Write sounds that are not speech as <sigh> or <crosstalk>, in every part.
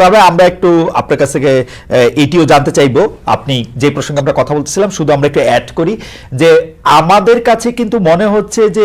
তবে আমরা একটু আপনার কাছ থেকে এটিও জানতে চাইব। আপনি যে প্রসঙ্গে আমরা কথা বলতেছিলাম, শুধু আমরা একটু অ্যাড করি যে আমাদের কাছে কিন্তু মনে হচ্ছে যে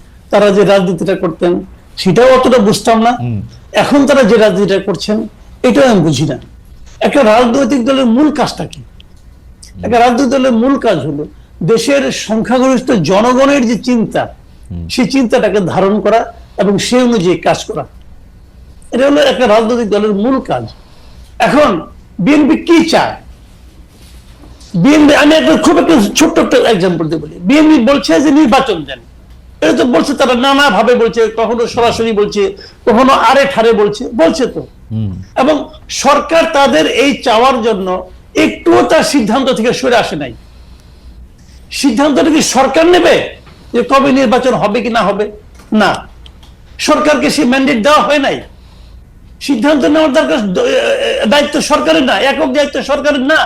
তারা যে রাজনীতিটা করতেন সেটাও অতটা বুঝতাম না। এখন তারা যে রাজনীতিটা করছেন এটাও আমি বুঝি না। একটা রাজনৈতিক দলের মূল কাজটা কি? একটা রাজনৈতিক দলের মূল কাজ হলো দেশের সংখ্যাগরিষ্ঠ জনগণের যে চিন্তা সেই চিন্তাটাকে ধারণ করা এবং সে অনুযায়ী কাজ করা। এটা হলো একটা রাজনৈতিক দলের মূল কাজ। এখন বিএনপি কি চায়? বিএনপি আমি একটা খুব একটা ছোট্ট একটা এক্সাম্পল দিয়ে বলি। বিএনপি বলছে যে নির্বাচন দেন। এটা তো বলছে তারা নানা ভাবে বলছে কখনো সরাসরি বলছে কখনো আরে ঠারে বলছে বলছে তো। এবং সরকার তাদের এই চাওয়ার জন্য একটুও তার সিদ্ধান্ত থেকে সরে আসে নাই। সিদ্ধান্তটা কি সরকার নেবে যে কবে নির্বাচন হবে কি না হবে? না। সরকারকে সেই ম্যান্ডেট দেওয়া হয় নাই। সিদ্ধান্ত নেওয়ার দরকার দায়িত্ব সরকারের না একক দায়িত্ব সরকারের না।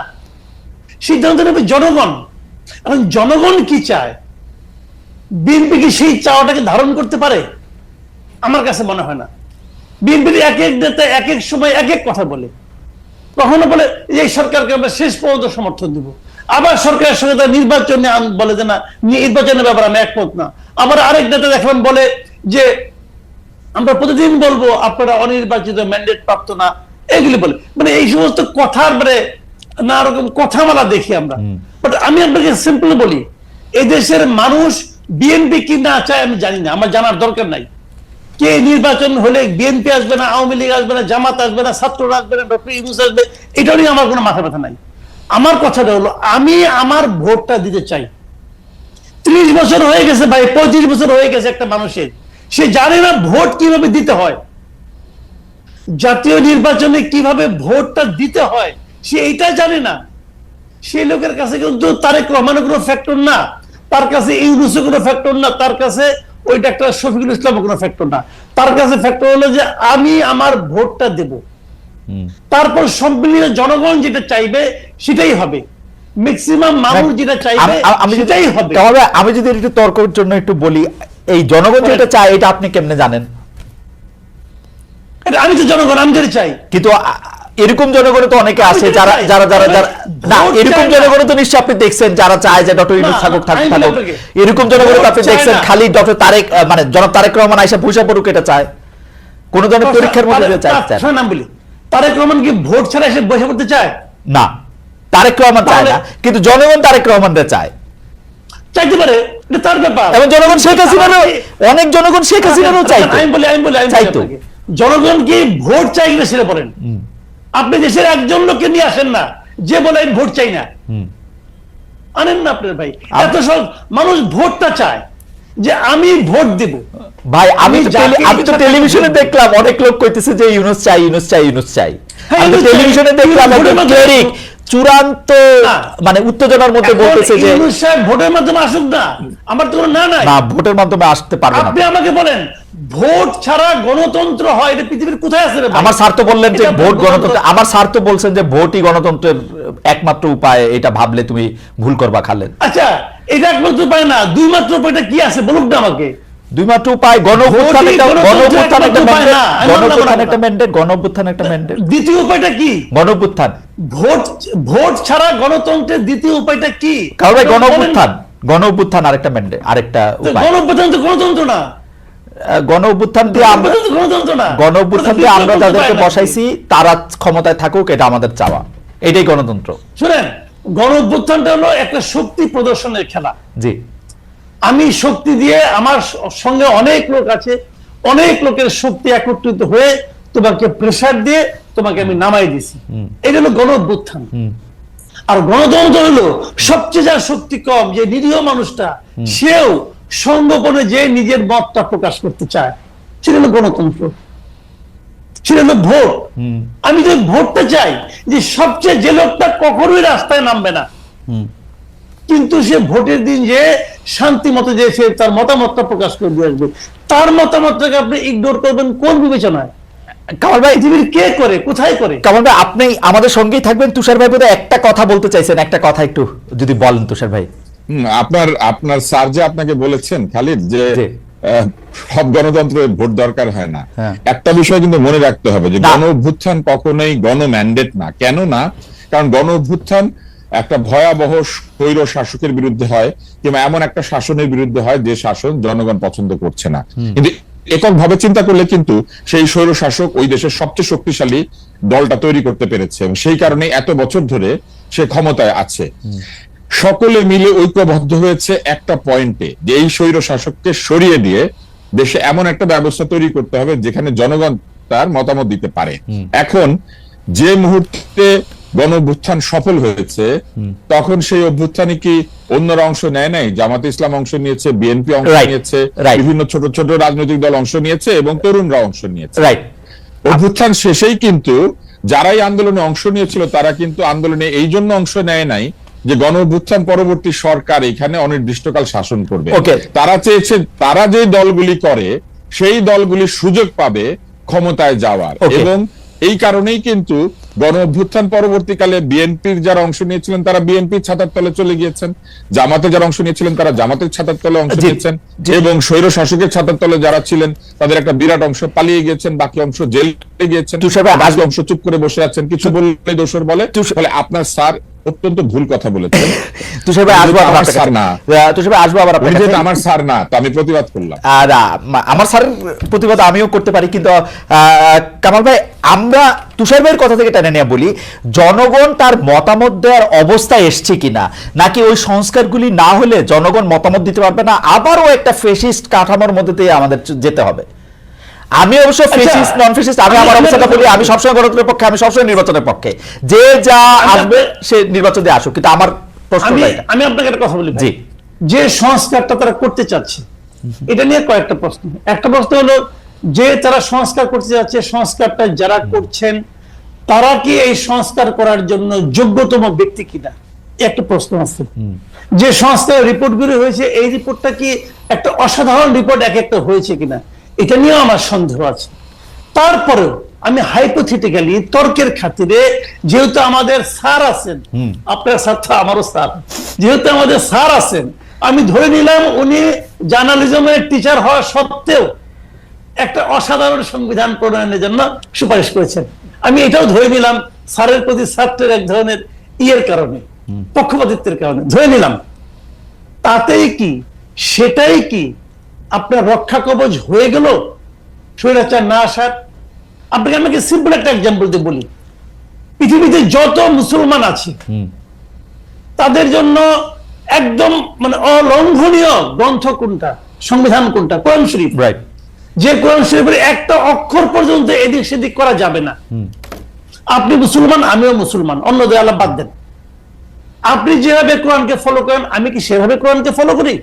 সিদ্ধান্ত নেবে জনগণ। এখন জনগণ কি চায়? বিএনপি কি সেই চাওয়াটাকে ধারণ করতে পারে? আমার কাছে মনে হয় না। বিএনপির এক এক নেতা এক এক সময় এক এক কথা বলে কখনো বলে এই সরকারকে আমরা শেষ পর্যন্ত সমর্থন দিব। আবার সরকারের সঙ্গে তার নির্বাচন বলে যে না নির্বাচনের ব্যাপারে আমি একমত না। আবার আরেক নেতা দেখলাম বলে যে আমরা প্রতিদিন বলব আপনারা অনির্বাচিত ম্যান্ডেট প্রাপ্ত না। এগুলি বলে। মানে এই সমস্ত কথার মানে না রকম কথামালা দেখি আমরা। বাট আমি আপনাকে সিম্পল বলি এই দেশের মানুষ বিএনপি কি না চায় আমি জানি না, আমার জানার দরকার নাই। কে নির্বাচন হলে বিএনপি আসবে না, আওয়ামী লীগ আসবে না, জামাত আসবে না, ছাত্ররা আসবে না, ডক্টর ইউনুস আসবে, এটা নিয়ে আমার কোনো মাথা ব্যথা নাই। আমার কথাটা হলো, আমি আমার ভোটটা দিতে চাই। ত্রিশ বছর হয়ে গেছে ভাই, পঁয়ত্রিশ বছর হয়ে গেছে একটা মানুষের। সে জানে না ভোট কীভাবে দিতে হয়। জাতীয় নির্বাচনে কীভাবে ভোটটা দিতে হয়, সে এটা জানে না। সেই লোকের কাছে কিন্তু তারেক রহমানের ফ্যাক্টর না। তার কাছে ইউনুসের কোনো ফ্যাক্টর না তার কাছে ওই ডাক্তার শফিকুল ইসলামের কোনো ফ্যাক্টর না। তার কাছে ফ্যাক্টর হলো যে আমি আমার ভোটটা দেব। তারপর সম্মিলিত জনগণ যেটা চাইবে সেটাই হবে। ম্যাক্সিমাম মানুষ যেটা চাইবে সেটাই হবে। তবে আমি যদি একটু তর্কের জন্য একটু বলি এই জনগণ যেটা চায় এটা আপনি কেমনে জানেন? আমি তো জনগণ আমি যেটা চাই। কিন্তু এরকম জনগণ তো অনেকে আছে যারা যারা যারা যারা না এরকম। জনগণে তো নিশ্চয়ই আপনি দেখছেন যারা চায় যে ডক্টর ইউনুস থাকুক থাকুক। থাকুক এরকম জনগণে তো আপনি দেখছেন খালি ডক্টর তারেক মানে জনাব তারেক রহমান আইসা ভূষা পড়ুক এটা চায়। কোন ধরনের পরীক্ষার মধ্যে চায় চায়। নাম বলি। তারেক রহমান কি ভোট ছাড়া এসে বসে পড়তে চায়? না তারেক রহমান চায় না কিন্তু জনগণ তারেক রহমানরে চায়। চাইতে পারে এটা তার ব্যাপার। এবং জনগণ শেখ হাসিনারও অনেক জনগণ শেখ হাসিনারও চাইতো। আমি বলি আমি বলি আমি চাইতো। জনগণ কি ভোট চাই কিনা সেটা বলেন। আপনি দেশের একজন লোককে নিয়ে আসেন না যে বলে আমি ভোট চাই না। আনেন না আপনার ভাই। এত সব মানুষ ভোটটা চায় যে আমি ভোট দেব। ভাই আমি আমি তো টেলিভিশনে দেখলাম অনেক লোক কইতেছে যে ইউনুস চাই ইউনুস চাই ইউনুস চাই। হ্যাঁ, আমি। টেলিভিশনে দেখলাম ক্লেরিক চূড়ান্ত মানে উত্তেজনার মধ্যে বলতেছে যে ইউনূস সাহেব ভোটের মাধ্যমে আসুক না আমার তো কোনো না নাই। না ভোটের মাধ্যমে আসতে পারবে না। আপনি আমাকে বলেন ভোট ছাড়া গণতন্ত্র হয় এটা পৃথিবীর কোথায় আছে আমার স্যার তো বললেন যে ভোট গণতন্ত্র- আমার স্যার তো বলছেন যে ভোটই গণতন্ত্রের একমাত্র উপায় এটা ভাবলে তুমি ভুল করবা খালেন আচ্ছা এটা একমাত্র উপায় না দুই মাত্র উপায়টা কি আছে বলুক না আমাকে? দুই মাত্র উপায় গণ একটা গণ গণতন্ত্রের একটা একমাত্র উপায় না। আমি গণ মানলাম না অভ্যুত্থান কথা। একটা ম্যান্ডেট গণ একটা ম্যান্ডেট দ্বিতীয় উপায়টা কি? গণ ভোট ভোট ছাড়া গণতন্ত্রের দ্বিতীয় উপায়টা কি? কারণ ভাই গণ বলেন না। অভ্যুত্থান গণ অভ্যুত্থান আরেকটা ম্যান্ডেট আরেকটা উপায়। গণঅভ্যুত্থান তো গণতন্ত্র না। গণ অভ্যুত্থান দিয়ে আমরা গণ অভ্যুত্থান দিয়ে আমরা যাদেরকে বসাইছি তারা ক্ষমতায় থাকুক এটা আমাদের চাওয়া। এটাই গণতন্ত্র। শুনেন গণ অভ্যুত্থানটা হলো একটা শক্তি প্রদর্শনের খেলা। জি। আমি শক্তি দিয়ে আমার সঙ্গে অনেক লোক আছে অনেক লোকের শক্তি একত্রিত হয়ে তোমাকে প্রেসার দিয়ে তোমাকে আমি নামাই দিছি। এটা হলো গণ অভ্যুত্থান আর গণতন্ত্র হলো সবচেয়ে যার শক্তি কম যে নিরীহ মানুষটা সেও সংগোপনে যে নিজের মতটা প্রকাশ করতে চায় সেটা হলো গণতন্ত্র। সেটা হলো ভোট। আমি যদি ভোটটা চাই যে সবচেয়ে যে লোকটা কখনোই রাস্তায় নামবে না কিন্তু সে ভোটের দিন যে শান্তি মতো যে সে তার মতামতটা প্রকাশ করে দিয়ে আসবে তার মতামতটাকে আপনি ইগনোর করবেন কোন বিবেচনায়? কামাল ভাই পৃথিবীর কে করে কোথায় করে? কামাল ভাই আপনি আমাদের সঙ্গেই থাকবেন। তুষার ভাই বোধহয় একটা কথা বলতে চাইছেন। একটা কথা একটু যদি বলেন তুষার ভাই। আপনার আপনার স্যার যে আপনাকে বলেছেন খালিদ যে সব গণতন্ত্রে ভোট দরকার হয় না। হ্যাঁ। একটা বিষয় কিন্তু মনে রাখতে হবে যে গণ অভ্যুত্থান কখনোই গণ ম্যান্ডেট না। কেন না? কারণ গণ অভ্যুত্থান একটা ভয়াবহ স্বৈর শাসকের বিরুদ্ধে হয় কিংবা এমন একটা শাসনের বিরুদ্ধে হয় যে শাসন জনগণ পছন্দ করছে না। কিন্তু এককভাবে চিন্তা করলে কিন্তু সেই স্বৈর শাসক ওই দেশের সবচেয়ে শক্তিশালী দলটা তৈরি করতে পেরেছে। এবং সেই কারণে এত বছর ধরে সে ক্ষমতায় আছে। সকলে মিলে ঐক্যবদ্ধ হয়েছে একটা পয়েন্টে যে এই স্বৈর শাসককে সরিয়ে দিয়ে দেশে এমন একটা ব্যবস্থা তৈরি করতে হবে যেখানে জনগণ তার মতামত দিতে পারে। এখন যে মুহূর্তে গণ অভ্যুত্থান সফল হয়েছে তখন সেই অভ্যুত্থানে কি অন্যরা অংশ নেয় নাই? জামাতে ইসলাম অংশ নিয়েছে বিএনপি অংশ নিয়েছে. বিভিন্ন ছোট ছোট রাজনৈতিক দল অংশ নিয়েছে এবং তরুণরা অংশ নিয়েছে। রাইট অভ্যুত্থান শেষেই কিন্তু যারাই আন্দোলনে অংশ নিয়েছিল তারা কিন্তু আন্দোলনে এই জন্য অংশ নেয় নাই যে গণ পরবর্তী সরকার এখানে অনির্দিষ্টকাল শাসন করবে. তারা চেয়েছে তারা যে দলগুলি করে সেই দলগুলি সুযোগ পাবে ক্ষমতায় যাওয়ার। এবং এই কারণেই কিন্তু গণ অভ্যুত্থান পরবর্তীকালে বিএনপির যারা অংশ নিয়েছিলেন তারা বিএনপির ছাতার তলে চলে গিয়েছেন। জামাতে যারা অংশ নিয়েছিলেন তারা জামাতের ছাতার তলে অংশ নিয়েছেন এবং স্বৈর শাসকের ছাতার তলে যারা ছিলেন তাদের একটা বিরাট অংশ পালিয়ে গিয়েছেন বাকি অংশ জেলে গিয়েছেন। বাকি অংশ চুপ করে বসে আছেন। কিছু বললে দোষর বলে ফলে আপনার স্যার অত্যন্ত ভুল কথা বলেছেন। <laughs> তুষার ভাই আসব আমার স্যার না। তুষার ভাই আসব আবার আপনার আমার স্যার না তো আমি প্রতিবাদ করলাম। আর আমার স্যারের প্রতিবাদ আমিও করতে পারি কিন্তু আহ, কামাল ভাই আমরা তুষার ভাইয়ের কথা থেকে টেনে নিয়ে বলি জনগণ তার মতামত দেওয়ার অবস্থায় এসছে কিনা? নাকি ওই সংস্কারগুলি না হলে জনগণ মতামত দিতে পারবে না? আবারও একটা ফেসিস্ট কাঠামোর মধ্যে দিয়ে আমাদের যেতে হবে। আমি অবশ্য ফেসিস্ট নন ফেসিস্ট আমি আমি আমার অবস্থাটা বলি আমি সবসময় গণতন্ত্রের পক্ষে আমি সবসময় নির্বাচনের পক্ষে। যে যা আসবে সে নির্বাচন দিয়ে আসুক কিন্তু আমার প্রশ্ন আমি আপনাকে একটা কথা বলি। জি। যে সংস্কারটা তারা করতে চাচ্ছে এটা নিয়ে কয়েকটা প্রশ্ন। একটা প্রশ্ন হলো যে তারা সংস্কার করতে যাচ্ছে সংস্কারটা যারা করছেন তারা কি এই সংস্কার করার জন্য যোগ্যতম ব্যক্তি কিনা? একটা প্রশ্ন আছে। যে সংস্কার রিপোর্টগুলো হয়েছে এই রিপোর্টটা কি একটা অসাধারণ রিপোর্ট এক একটা হয়েছে কিনা? এটা নিয়েও আমার সন্দেহ আছে। তারপরেও আমি হাইপোথেটিক্যালি তর্কের খাতিরে যেহেতু আমাদের স্যার আছেন আপনার স্যার তো আমারও স্যার যেহেতু আমাদের স্যার আছেন আমি ধরে নিলাম উনি জার্নালিজমের টিচার হওয়া সত্ত্বেও একটা অসাধারণ সংবিধান প্রণয়নের জন্য সুপারিশ করেছেন। আমি এটাও ধরে নিলাম স্যারের প্রতি ছাত্রের এক ধরনের ইয়ের কারণে পক্ষপাতিত্বের কারণে ধরে নিলাম। তাতেই কি সেটাই কি আপনার রক্ষা কবচ হয়ে গেল? স্বৈরাচার না আসার? আপনাকে আমাকে সিম্পল একটা এক্সাম্পল দিয়ে বলি। পৃথিবীতে যত মুসলমান আছে তাদের জন্য একদম মানে অলঙ্ঘনীয় গ্রন্থ কোনটা সংবিধান কোনটা? কোরআন শরীফ। রাইট যে কোরআন শরীফের একটা অক্ষর পর্যন্ত এদিক সেদিক করা যাবে না। আপনি মুসলমান আমিও মুসলমান অন্য দেয়ালা বাদ দেন। আপনি যেভাবে কোরআনকে ফলো করেন আমি কি সেভাবে কোরআনকে ফলো করি?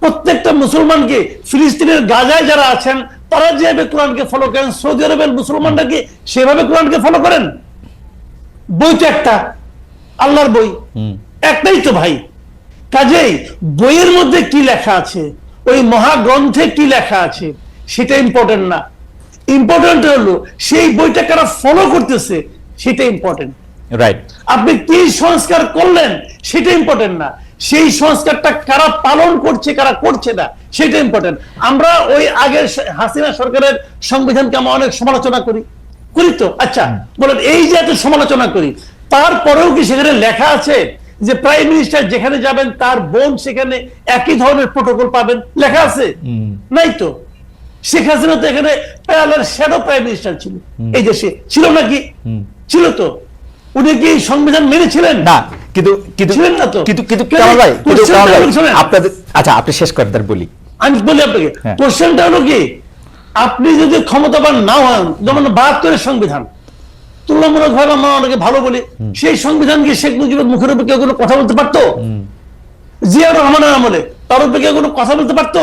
প্রত্যেকটা মুসলমানকে ফিলিস্তিনের গাজায় যারা আছেন তারা যেভাবে কোরআনকে ফলো করেন সৌদি আরবের মুসলমানরা কি সেভাবে কোরআনকে ফলো করেন? বই তো একটা আল্লাহর বই। একটাই তো ভাই। কাজেই বইয়ের মধ্যে কি লেখা আছে? ওই মহাগ্রন্থে কি লেখা আছে? সেটা ইম্পর্টেন্ট না। ইম্পর্টেন্ট হলো সেই বইটা কারা ফলো করতেছে সেটা ইম্পর্টেন্ট রাইট আপনি কি সংস্কার করলেন সেটা ইম্পর্টেন্ট না। সেই সংস্কারটা কারা পালন করছে কারা করছে না সেটা ইম্পর্টেন্ট আমরা ওই আগের হাসিনা সরকারের সংবিধানকে আমরা অনেক সমালোচনা করি। করি তো? আচ্ছা বলেন এই যে এত সমালোচনা করি তারপরেও কি সেখানে লেখা আছে যে প্রাইম মিনিস্টার যেখানে যাবেন তার বোন সেখানে একই ধরনের প্রোটোকল পাবেন। লেখা আছে? নাই তো? শেখ হাসিনা তো এখানে প্যারালার শ্যাডো প্রাইম মিনিস্টার ছিল। এই দেশে ছিল নাকি? ছিল তো। উনি কি সংবিধান মেনেছিলেন? না কিন্তু কিন্তু ছিলেন না তো? কিন্তু কিন্তু কেন? কামাল ভাই কিন্তু কামাল ভাই আপনাদের আচ্ছা আপনি শেষ করেন তার বলি। আমি বলি আপনাকে হ্যাঁ। কোশ্চেনটা হলো কি? আপনি যদি ক্ষমতাবান না হন যেমন বাহাত্তরের সংবিধান তুলনামূলক ভাবে আমরা অনেকে ভালো বলি সেই সংবিধান কি শেখ মুজিবের মুখের উপর কেউ কোনো কথা বলতে পারতো? জিয়াউর রহমানের আমলে তার উপরে কেউ কোনো কথা বলতে পারতো?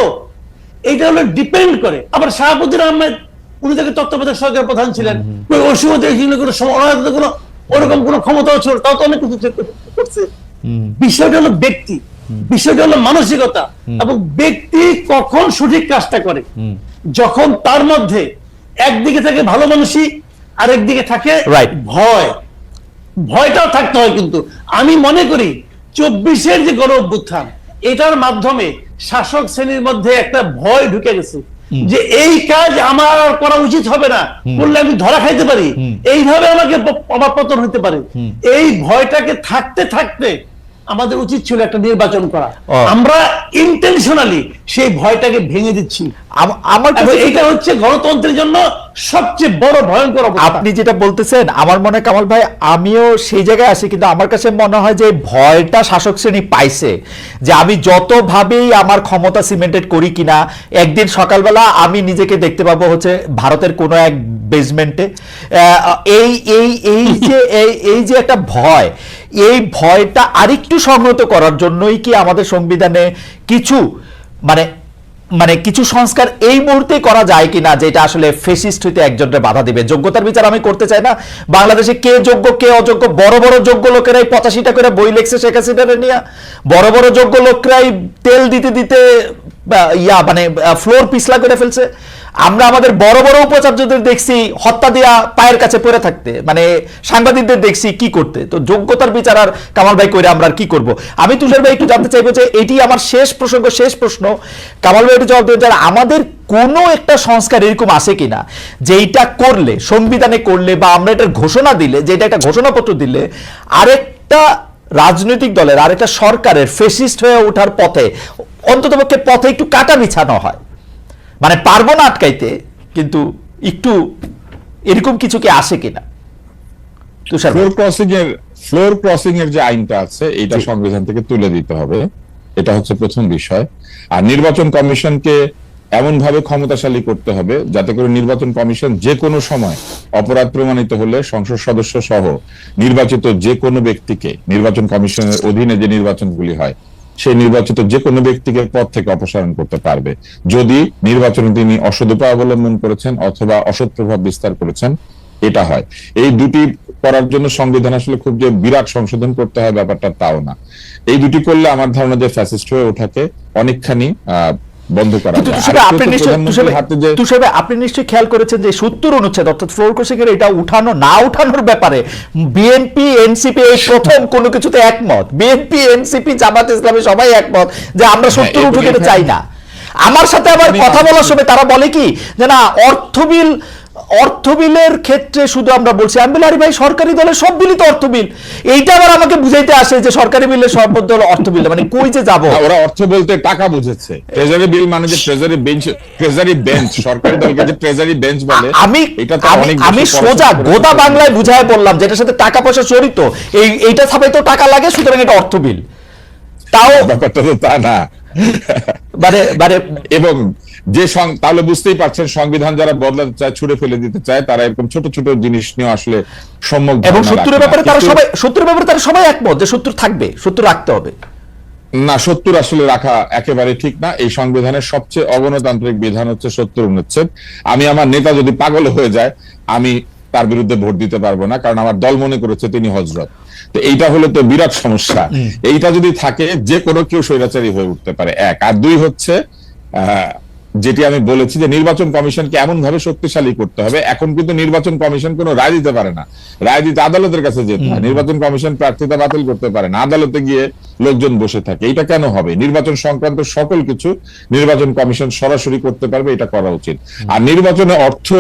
এইটা হলো ডিপেন্ড করে। আবার শাহাবুদ্দিন আহমেদ উনি তত্ত্বাবধায়ক সরকার প্রধান ছিলেন। ওই সময় কোনো কোনো ওরকম কোনো ক্ষমতাও ছিল তাও তো অনেক কিছু করছে। বিষয়টা হলো ব্যক্তি। বিষয়টা হলো মানসিকতা। এবং ব্যক্তি কখন সঠিক কাজটা করে? যখন তার মধ্যে একদিকে থাকে ভালো মানুষই আরেকদিকে থাকে ভয়। ভয়টাও থাকতে হয় কিন্তু। আমি মনে করি চব্বিশের যে গণ অভ্যুত্থান এটার মাধ্যমে শাসক শ্রেণির মধ্যে একটা ভয় ঢুকে গেছে। যে এই কাজ আমার আর করা উচিত হবে না। করলে আমি ধরা খাইতে পারি। এইভাবে আমাকে অবাপতন পতন হতে পারে। এই ভয়টাকে থাকতে থাকতে আমাদের উচিত ছিল একটা নির্বাচন করা। আমরা ইন্টেনশনালি সেই ভয়টাকে ভেঙে দিচ্ছি। আমার এটা হচ্ছে গণতন্ত্রের জন্য সবচেয়ে বড় ভয়ঙ্কর আপনি যেটা বলতেছেন আমার মনে কামাল ভাই আমিও সেই জায়গায় আসি কিন্তু আমার কাছে মনে হয় যে ভয়টা শাসক শ্রেণি পাইছে যে আমি যতভাবেই আমার ক্ষমতা সিমেন্টেড করি কিনা একদিন সকালবেলা আমি নিজেকে দেখতে পাবো হচ্ছে ভারতের কোনো এক বেসমেন্টে এই এই এই যে এই যে একটা ভয় এই ভয়টা আরেকটু সংহত করার জন্যই কি আমাদের সংবিধানে কিছু মানে মানে কিছু সংস্কার এই মুহূর্তে করা যায় কিনা যেটা আসলে ফেসিস্ট হইতে একজনের বাধা দিবে? যোগ্যতার বিচার আমি করতে চাই না। বাংলাদেশে কে যোগ্য, কে অযোগ্য? বড় বড় যোগ্য লোকেরাই পঁচাশিটা করে বই লেখছে শেখ হাসিনারে নিয়ে। বড় বড় যোগ্য লোকরাই তেল দিতে দিতে ইয়া মানে ফ্লোর পিছলা করে ফেলছে। আমরা আমাদের বড় বড় উপাচার্যদের দেখছি হত্যা দেয়া পায়ের কাছে পড়ে থাকতে। মানে সাংবাদিকদের দেখছি কি করতে। তো যোগ্যতার বিচার আর কামাল ভাই কইরে আমরা আর কি করব? আমি তুষার ভাই একটু জানতে চাইব যে, এটি আমার শেষ প্রসঙ্গ, শেষ প্রশ্ন। কামাল ভাই একটু জবাব দেবেন যে, আমাদের কোনো একটা সংস্কার এরকম আছে কিনা? যেইটা করলে, সংবিধানে করলে বা আমরা এটার ঘোষণা দিলে যে এটা একটা ঘোষণাপত্র দিলে, আরেকটা রাজনৈতিক দলের আরেকটা সরকারের ফেসিস্ট হয়ে ওঠার পথে অন্ততপক্ষে পথে একটু কাটা বিছানো হয়। মানে পারব না আটকাইতে কিন্তু একটু এরকম কিছু কি আসে কিনা? তুষার। ফ্লোর ক্রসিং এর ফ্লোর ক্রসিং এর যে আইনটা আছে এটা সংবিধান থেকে তুলে দিতে হবে। এটা হচ্ছে প্রথম বিষয়। আর নির্বাচন কমিশনকে এমন ভাবে ক্ষমতাশালী করতে হবে যাতে করে নির্বাচন কমিশন যে কোনো সময় অপরাধ প্রমাণিত হলে সংসদ সদস্য সহ নির্বাচিত যে কোনো ব্যক্তিকে নির্বাচন কমিশনের অধীনে যে নির্বাচনগুলি হয়, সেই নির্বাচিত যে কোনো ব্যক্তিকে পদ থেকে অপসারণ করতে পারবে। যদি নির্বাচনে তিনি অসদুপায় অবলম্বন করেছেন অথবা অসৎ প্রভাব বিস্তার করেছেন, এটা হয়। এই দুটি করার জন্য সংবিধান আসলে খুব যে বিরাট সংশোধন করতে হয় ব্যাপারটা তাও না। এই দুটি করলে আমার ধারণা যে ফ্যাসিস্ট হয়ে ওঠাকে অনেকখানি বন্ধ করা আপনি নিশ্চয়ই খেয়াল করেছেন যে সত্তর অনুচ্ছেদ অর্থাৎ ফ্লোর কোর্সিংয়ের এটা উঠানো না উঠানোর ব্যাপারে বিএনপি এনসিপি এই প্রথম কোনো কিছুতে একমত। বিএনপি এনসিপি জামাত ইসলামী সবাই একমত যে আমরা সত্তর উঠে উঠুক এটা চাই না। আমার সাথে আবার কথা বলার সময় তারা বলে কি যে না অর্থবিল অর্থবিলের ক্ষেত্রে শুধু আমরা বলছি আমি বলি আরে ভাই সরকারি দলের সব বিলই তো অর্থবিল। এইটা আবার আমাকে বুঝাইতে আসে যে সরকারি বিলের সব মধ্যে হলো অর্থবিল মানে কই যে যাব? ওরা অর্থ বলতে টাকা বুঝেছে। ট্রেজারি বিল মানে যে ট্রেজারি বেঞ্চ ট্রেজারি বেঞ্চ সরকারি দলকে যে ট্রেজারি বেঞ্চ বলে আমি এটা তো আমি অনেক আমি সোজা গোদা বাংলায় বুঝায় বললাম যেটার সাথে টাকা পয়সা জড়িত। এই এইটা ছাপাই তো টাকা লাগে সুতরাং এটা অর্থ বিল তাও ব্যাপারটা তো তা না। মানে মানে এবং যে তাহলে বুঝতেই পারছেন সংবিধান যারা বদলাতে চায় ছুড়ে ফেলে দিতে চায় তারা এরকম ছোট ছোট জিনিস নিয়ে আসলে সম্যক এবং সত্তরের ব্যাপারে তারা সবাই সত্তরের ব্যাপারে তারা সবাই একমত যে সত্তর থাকবে সত্তর রাখতে হবে। না সত্তর আসলে রাখা একেবারে ঠিক না। এই সংবিধানের সবচেয়ে অগণতান্ত্রিক বিধান হচ্ছে সত্তর অনুচ্ছেদ। আমি আমার নেতা যদি পাগল হয়ে যায় আমি তার বিরুদ্ধে ভোট দিতে পারব না কারণ আমার দল মনে করেছে তিনি হজরত। তো এইটা হলো তো বিরাট সমস্যা। এইটা যদি থাকে যে কোনো কেউ স্বৈরাচারী হয়ে উঠতে পারে। এক। আর দুই হচ্ছে আহ, যেটি আমি বলেছি যে নির্বাচন কমিশনকে এমন ভাবে শক্তিশালী করতে হবে। এখন কিন্তু নির্বাচন কমিশন কোনো রায় দিতে পারে না। রায় দিতে আদালতের কাছে যেতে হয়। নির্বাচন কমিশন প্রার্থিতা বাতিল করতে পারে না। আদালতে গিয়ে লোকজন বসে থাকে। এটা কেন হবে? নির্বাচন সংক্রান্ত সকল কিছু নির্বাচন কমিশন সরাসরি করতে পারবে এটা করা উচিত। আর নির্বাচনে অর্থ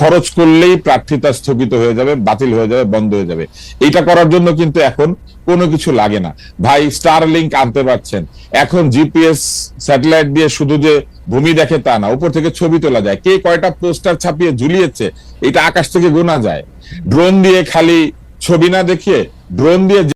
খরচ করলেই প্রার্থিতা স্থগিত হয়ে যাবে, বাতিল হয়ে যাবে, বন্ধ হয়ে যাবে। এটা করার জন্য কিন্তু এখন কোনো কিছু লাগে না। ভাই স্টার লিঙ্ক আনতে পারছেন। এখন জিপিএস স্যাটেলাইট দিয়ে শুধু যে ভূমি দেখে তা না, উপর থেকে ছবি তোলা যায়। কে কয়টা পোস্টার ছাপিয়ে ঝুলিয়েছে, এটা আকাশ থেকে গোনা যায়। ড্রোন দিয়ে খালি ছবি না দেখিয়ে, ড্রোন দিয়ে